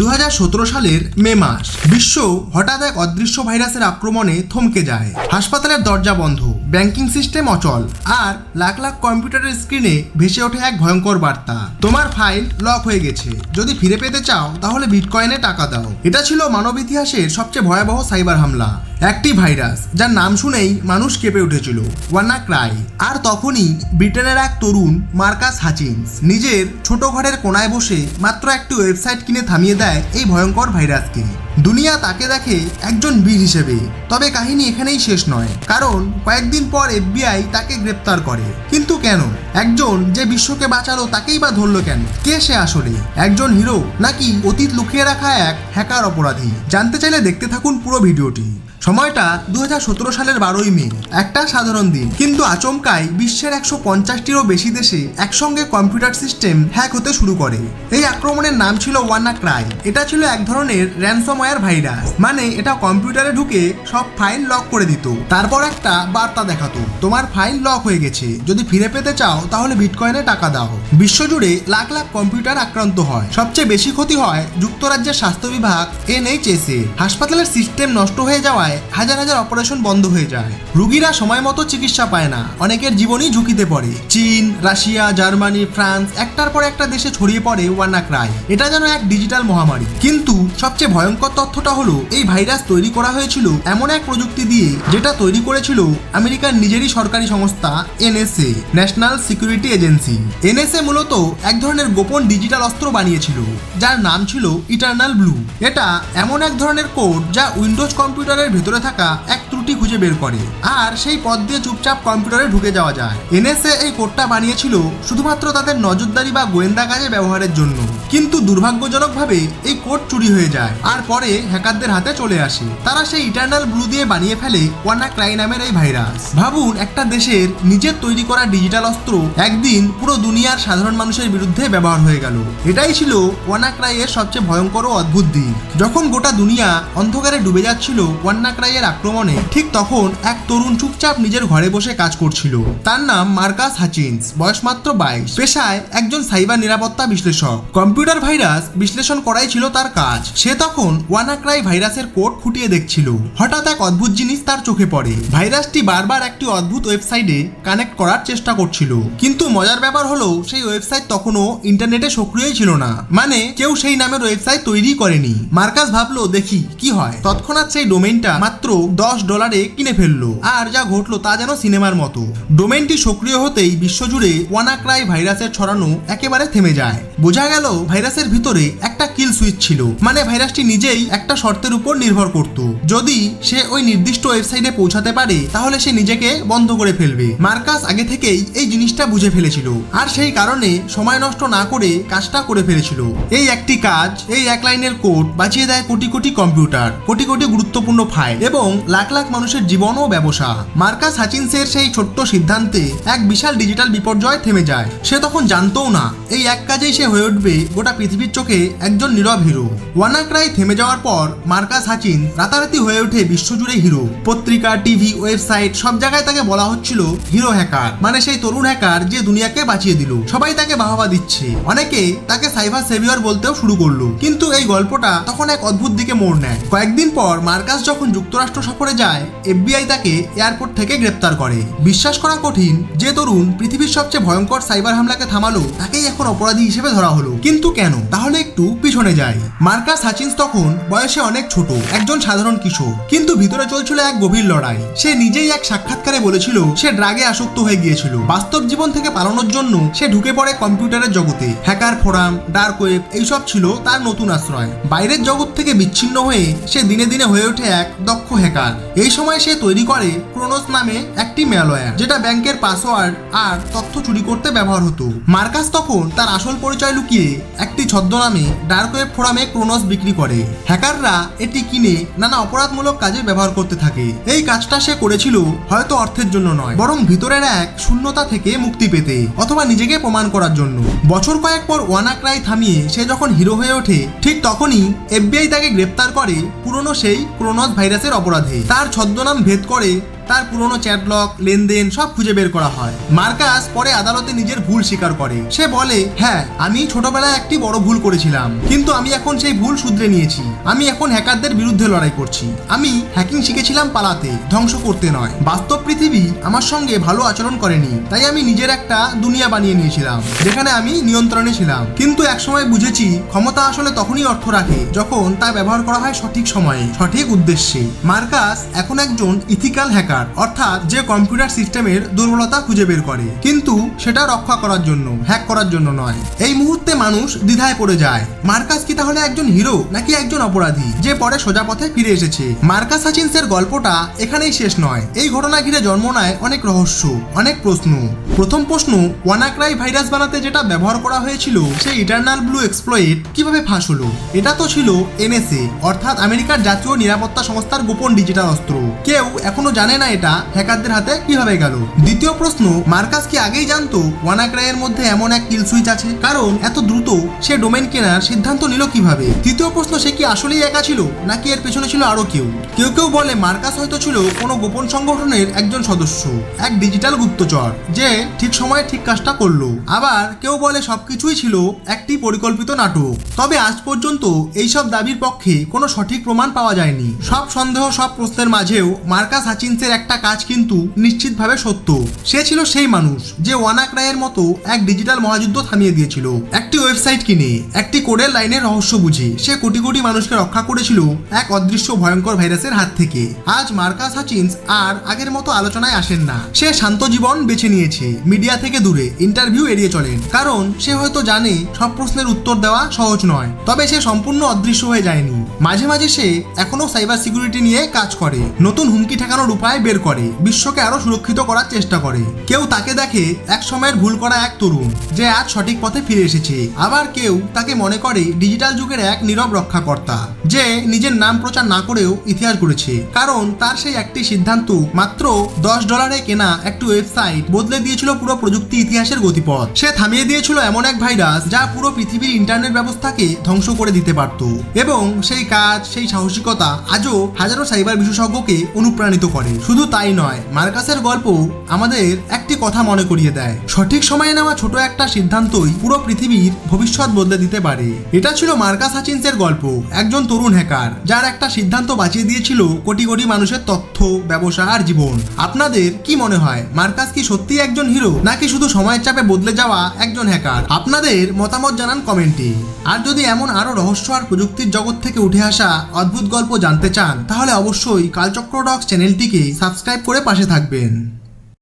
দুহাজার সতেরো সালের মে মাস, বিশ্ব হঠাৎ এক অদৃশ্য ভাইরাসের আক্রমণে থমকে যায়। হাসপাতালের দরজা বন্ধ, ব্যাংকিং সিস্টেম অচল, আর লাখ লাখ কম্পিউটারের স্ক্রিনে ভেসে ওঠে এক ভয়ঙ্কর বার্তা। তোমার ফাইল লক হয়ে গেছে। যদি ফিরে পেতে চাও, তাহলে বিটকয়েনে টাকা দাও। এটা ছিল মানব ইতিহাসের সবচেয়ে ভয়াবহ সাইবার হামলা। একটি ভাইরাস, যার নাম শুনেই মানুষ কেঁপে উঠেছিল ওয়ানা ক্রাই। আর তখনই ব্রিটেনের এক তরুণ, মার্কাস হাচিন্স নিজের ছোট ঘরের কোনায় বসে মাত্র একটি ওয়েবসাইট কিনে থামিয়ে দেয় এই ভয়ঙ্কর ভাইরাসকে। দুনিয়া তাকে দেখে একজন বীর হিসেবে, তবে কাহিনী এখানেই শেষ নয়, কারণ কয়েকদিন পর এফবিআই তাকে গ্রেপ্তার করে। কিন্তু কেন? একজন যে বিশ্বকে বাঁচালো তাকেই বা ধরলো কেন? কে সে আসলে? একজন হিরো নাকি অতীত লুকিয়ে রাখা এক হ্যাকার অপরাধী? জানতে চাইলে দেখতে থাকুন পুরো ভিডিওটি। সময়টা দু হাজার সতেরো সালের বারোই মে, একটা সাধারণ দিন। কিন্তু আচমকাই বিশ্বের একশো পঞ্চাশটিরও বেশি দেশে একসঙ্গে কম্পিউটার সিস্টেম হ্যাক হতে শুরু করে। এই আক্রমণের নাম ছিল ওয়ানা ক্রাই। এটা ছিল এক ধরনের র্যানসমওয়্যার ভাইরাস। মানে এটা কম্পিউটারে ঢুকে সব ফাইল লক করে দিত। তারপর একটা বার্তা দেখাতো, তোমার ফাইল লক হয়ে গেছে। যদি ফিরে পেতে চাও, তাহলে বিটকয়েনে টাকা দাও। বিশ্বজুড়ে লাখ লাখ কম্পিউটার আক্রান্ত হয়। সবচেয়ে বেশি ক্ষতি হয় যুক্তরাজ্যের স্বাস্থ্য বিভাগ এনএইচএস। এ হাসপাতালের সিস্টেম নষ্ট হয়ে যাওয়ায় হাজার হাজার অপারেশন বন্ধ হয়ে যায়। রুগীরা সময় মতো চিকিৎসা পায় না। অনেকের জীবনই ঝুঁকিতে পড়ে। চীন, রাশিয়া, জার্মানি, ফ্রান্স একটার পর একটা দেশে ছড়িয়ে পড়ে ওয়ানা ক্রাই এটা যেন এক ডিজিটাল মহামারী। কিন্তু সবচেয়ে ভয়ঙ্কর তথ্যটা হলো, এই ভাইরাস তৈরি করা হয়েছিল এমন এক প্রযুক্তি দিয়ে, যেটা তৈরি করেছিল আমেরিকার নিজেরই সরকারি সংস্থা NSA national security agency NSA মূলত এক ধরনের গোপন ডিজিটাল অস্ত্র বানিয়েছিল, যার নাম ছিল ইটার্নাল ব্লু এটা এমন এক ধরনের কোড যা উইন্ডোজ কম্পিউটারের ভেতরে থাকা এক ত্রুটি খুঁজে বের করে। আর সেই পথ দিয়ে চুপচাপ কম্পিউটারে ঢুকে যাওয়া যায়। এনএসএ এই কোডটা বানিয়েছিল শুধুমাত্র তাদের নজরদারি বা গোয়েন্দা কাজে ব্যবহারের জন্য। কিন্তু দুর্ভাগ্যজনকভাবে এই কোড চুরি হয়ে যায়। আর পরে হ্যাকারদের হাতে চলে আসে। তারা সেই ইটার্নাল ব্লু দিয়ে বানিয়ে ফেলে ওয়ানা ক্রাই নামের এই ভাইরাস। ভাবুন, একটা দেশের নিজের তৈরি করা ডিজিটাল অস্ত্র একদিন পুরো দুনিয়ার সাধারণ মানুষের বিরুদ্ধে ব্যবহার হয়ে গেল। এটাই ছিল ওয়ানা ক্রাইয়ের সবচেয়ে ভয়ঙ্কর ও অদ্ভুত দিক। যখন গোটা দুনিয়া অন্ধকারে ডুবে যাচ্ছিল ওয়ান্না ক্রাইয়ের আক্রমণে, ঠিক তখন এক তরুণ চুপচাপ নিজের ঘরে বসে কাজ করছিল। তার নাম মার্কাস হাচিন্স, বয়স মাত্র বাইশ। পেশায় একজন সাইবার নিরাপত্তা বিশ্লেষক। কম্পিউটার ভাইরাস বিশ্লেষণ করাই ছিল তার কাজ। সে তখন ওয়ানাক্রাই ভাইরাসের কোড খুঁটিয়ে দেখছিল। হঠাৎ এক অদ্ভুত জিনিস তার চোখে পড়ে। ভাইরাসটি বারবার একটি অদ্ভুত ওয়েবসাইটে কানেক্ট করার চেষ্টা করছিল। কিন্তু মজার ব্যাপার হলো, সেই ওয়েবসাইট তখনও ইন্টারনেটে সক্রিয়ই ছিল না। মানে কেউ সেই নামের ওয়েবসাইট তৈরি করেনি। মার্কাস ভাবলো, দেখি, কি হয়? তৎক্ষণাৎ সেই ডোমেইনটা মাত্র দশ ডলারে কিনে ফেলল। আর যা ঘটলো তা যেন সিনেমার মতো। ডোমেনটি সক্রিয় হতেই বিশ্বজুড়ে ওয়ানাক্রাই ভাইরাসের ছড়ানো একেবারে থেমে যায়। বোঝা গেল ভাইরাসের ভিতরে একটা কিল সুইচ ছিল। মানে ভাইরাসটি নিজেই একটা শর্তের উপর নির্ভর করত। যদি সে ওই নির্দিষ্ট ওয়েবসাইটে পৌঁছাতে পারে, তাহলে সে নিজেকে বন্ধ করে ফেলবে। মার্কাস আগে থেকেই এই জিনিসটা বুঝে ফেলেছিল। আর সেই কারণে সময় নষ্ট না করে কাজটা করে ফেলেছিল। এই একটি কাজ, এই এক লাইনের কোড বাঁচিয়ে দেয় কোটি কোটি কম্পিউটার, কোটি কোটি গুরুত্বপূর্ণ ফাইল এবং লাখ লাখ মানুষের জীবন ও ব্যবসা। মার্কাস হাচিন্সের সেই ছোট্ট সিদ্ধান্তে এক বিশাল ডিজিটাল বিপর্যয় থেমে যায়। সে তখন জানতও না, এই এক কাজেই সে হয়ে উঠবে গোটা পৃথিবীর চোখে একজন নীরব হিরো। ওয়ানাক্রাই থেমে যাওয়ার পর মার্কাস হাচিন রাতারাতি হয়ে ওঠে বিশ্বজুড়ে হিরো। পত্রিকা, টিভি, ওয়েবসাইট, সব জায়গায় তাকে বলা হচ্ছিল হিরো হ্যাকার। মানে সেই তরুণ হ্যাকার যে দুনিয়াকে বাঁচিয়ে দিল। সবাই তাকে বাহবা দিচ্ছে। অনেকে তাকে সাইবার সেভিয়র বলতেও শুরু করল। কিন্তু এই গল্পটা তখন এক অদ্ভুত দিকে মোড় নেয়। কয়েকদিন পর মার্কাস যখন যুক্তরাষ্ট্র সফরে যায় এফবিআই তাকে এয়ারপোর্ট থেকে গ্রেপ্তার করে। বিশ্বাস করা কঠিন যে তরুণ পৃথিবীর সবচেয়ে ভয়ঙ্কর সাইবার হামলাকে থামালো, তাকেই এখন অপরাধী হিসেবে ধরা হলো। কিন্তু কেন? তাহলে একটু পিছনে যায় মার্কাস হাচিন্স তখন বয়সে অনেক ছোট, একজন সাধারণ কিশোর। কিন্তু ভিতরে চলছিল এক গভীর লড়াই। সে নিজেই এক সাক্ষাৎকারে বলেছিল, সে ড্রাগে আসক্ত হয়ে গিয়েছিল। বাস্তব জীবন থেকে পালানোর জন্য সে ঢুকে পড়ে কম্পিউটারের জগতে। হ্যাকার ফোরাম, ডার্ক ওয়েব, এইসব ছিল তার নতুন আশ্রয়। বাইরের জগৎ থেকে বিচ্ছিন্ন হয়ে সে দিনে দিনে হয়ে ওঠে এক দক্ষ হ্যাকার। এই সময় সে তৈরি করে ক্রোনোস নামে একটি ম্যালওয়্যার, যেটা ব্যাংকের পাসওয়ার্ড আর তথ্য চুরি করতে ব্যবহার হতো। মার্কাস তখন তার আসল পরিচয় লুকিয়ে একটি ছদ্মনামে ডার্ক ওয়েব ফোরামে ক্রোনোস বিক্রি করে। হ্যাকাররা এটি কিনে নানা অপরাধমূলক কাজে ব্যবহার করতে থাকে। এই কাজটা সে করেছিল হয়তো অর্থের জন্য নয়, বরং ভিতরের এক শূন্যতা থেকে মুক্তি পেতে অথবা নিজেকে প্রমাণ করার জন্য। বছর কয়েক পর ওয়ানাক্রাই থামিয়ে সে যখন হিরো হয়ে ওঠে, ঠিক তখনই এফবিআই তাকে গ্রেপ্তার করে পুরনো সেই ক্রোনস ভাইরাসের অপরাধে। তার ছদ্মনাম ভেদ করে তার পুরনো চ্যাটলক লেনদেন সব খুঁজে বের করা হয়। মার্কাস পরে আদালতে নিজের ভুল স্বীকার করে। সে বলে হ্যাঁ আমি ছোটবেলায় একটি বড় ভুল করেছিলাম, কিন্তু আমি এখন সেই ভুল শুধরে নিয়েছি। আমি এখন হ্যাকারদের বিরুদ্ধে লড়াই করছি। আমি হ্যাকিং শিখেছিলাম পালাতে, ধ্বংস করতে নয়। বাস্তব পৃথিবী আমার সঙ্গে ভালো আচরণ করেনি, তাই আমি নিজের একটা দুনিয়া বানিয়ে নিয়েছিলাম, যেখানে আমি নিয়ন্ত্রণে ছিলাম। কিন্তু একসময় বুঝেছি, ক্ষমতা আসলে তখনই অর্থ রাখে, যখন তা ব্যবহার করা হয় সঠিক সময়ে, সঠিক উদ্দেশ্যে। মার্কাস এখন একজন ইথিক্যাল হ্যাকার। অর্থাৎ যে কম্পিউটার সিস্টেমের দুর্বলতা খুঁজে বের করে। কিন্তু সেটা রক্ষা করার জন্য, হ্যাক করার জন্য নয়। এই মুহূর্তে মানুষ দ্বিধায় পড়ে যায়। মার্কাস কি তাহলে একজন হিরো নাকি একজন অপরাধী, যে পরে সোজা পথে ফিরে এসেছে? মার্কাস হাচিন্সের গল্পটা এখানেই শেষ নয়। এই ঘটনা ঘিরে জন্ম নেয় অনেক রহস্য, অনেক প্রশ্ন। প্রথম প্রশ্ন ওয়ানাক্রাই ভাইরাস বানাতে যেটা ব্যবহার করা হয়েছিল, সেই ইটারনাল ব্লু এক্সপ্লয়েট কীভাবে ফাঁস হলো? এটা তো ছিল এনএসএ, অর্থাৎ আমেরিকার জাতীয় নিরাপত্তা সংস্থার গোপন ডিজিটাল অস্ত্র। কেউ এখনও জানে না এটা হ্যাকারদের হাতে কীভাবে গেল? দ্বিতীয় প্রশ্ন, মার্কাস কি আগেই জানতো ওয়ানাক্রাইয়ের মধ্যে এমন এক কিল সুইচ আছে? কারণ এত দ্রুত সে ডোমেন কেনার সিদ্ধান্ত নিল কীভাবে? তৃতীয় প্রশ্ন, সে কি আসলেই একা ছিল? নাকি এর পেছনে ছিল আরও কেউ? কেউ কেউ বলে মার্কাস হয়তো ছিল কোনো গোপন সংগঠনের একজন সদস্য, এক ডিজিটাল গুপ্তচর, যে ঠিক সময়ে ঠিক কাজটা করল। আবার কেউ বলে সবকিছুই ছিল একটি পরিকল্পিত নাটক। তবে আজ পর্যন্ত এইসব দাবির পক্ষে কোনো সঠিক প্রমাণ পাওয়া যায়নি। সব সন্দেহ, সব প্রশ্নের মাঝেও মার্কাস হাচিন্সের একটা কাজ কিন্তু নিশ্চিতভাবে সত্য। সে ছিল সেই মানুষ যে ওয়ানাক্রাইয়ের মতো এক ডিজিটাল মহাযুদ্ধ থামিয়ে দিয়েছিল। একটি ওয়েবসাইট কিনে, একটি কোডের লাইনের রহস্য বুঝে সে কোটি কোটি মানুষকে রক্ষা করেছিল এক অদৃশ্য ভয়ঙ্কর ভাইরাসের হাত থেকে। আজ মার্কাস হাচিন্স আর আগের মতো আলোচনায় আসেন না। সে শান্ত জীবন বেছে নিয়েছে, মিডিয়া থেকে দূরে, ইন্টারভিউ এড়িয়ে চলেন। কারণ সে হয়তো জানে সব প্রশ্নের উত্তর দেওয়া সহজ নয়। তবে সে সম্পূর্ণ অদৃশ্য হয়ে যায়নি। মাঝে মাঝে সে এখনও সাইবার সিকিউরিটি নিয়ে কাজ করে। নতুন হুমকি ঠেকানোর উপায় বের করে, বিশ্বকে আরও সুরক্ষিত করার চেষ্টা করে। কেউ তাকে দেখে এক সময়ের ভুল করা এক তরুণ, যে আজ সঠিক পথে ফিরে এসেছে। আবার কেউ তাকে মনে করে ডিজিটাল যুগের এক নীরব রক্ষাকর্তা, যে নিজের নাম প্রচার না করেও ইতিহাস গড়েছে। কারণ তার সেই একটি সিদ্ধান্ত মাত্র দশ ডলারে কেনা একটি ওয়েবসাইট বদলে দিয়েছিল পুরো প্রযুক্তি ইতিহাসের গতিপথ। সে থামিয়ে দিয়েছিল এমন এক ভাইরাস যা পুরো পৃথিবীর ইন্টারনেট ব্যবস্থাকে ধ্বংস করে দিতে পারত। এবং সেই কাজ, সেই সাহসিকতা আজও হাজারো সাইবার বিশেষজ্ঞকে অনুপ্রাণিত করে। শুধু তাই নয় মার্কাসের গল্প আমাদের একটি কথা মনে করিয়ে দেয়। সঠিক সময়ে নেওয়া ছোট একটা সিদ্ধান্তই পুরো পৃথিবীর ভবিষ্যৎ বদলে দিতে পারে। এটা ছিল মার্কাস হাচিন্সের গল্প, একজন তরুণ হ্যাকার, যার একটা সিদ্ধান্ত বাঁচিয়ে দিয়েছিল কোটি কোটি মানুষের তথ্য, ব্যবসা আর জীবন। আপনাদের কি মনে হয়, মার্কাস কি সত্যি একজন হিরো, নাকি শুধু সময়ের চাপে বদলে যাওয়া একজন হ্যাকার? আপনাদের মতামত জানান কমেন্টে। আর যদি এমন আরও রহস্য আর প্রযুক্তির জগৎ থেকে উঠে আসা অদ্ভুত গল্প জানতে চান, তাহলে অবশ্যই কালচক্র ডক্স চ্যানেলটিকে সাবস্ক্রাইব করে পাশে থাকবেন।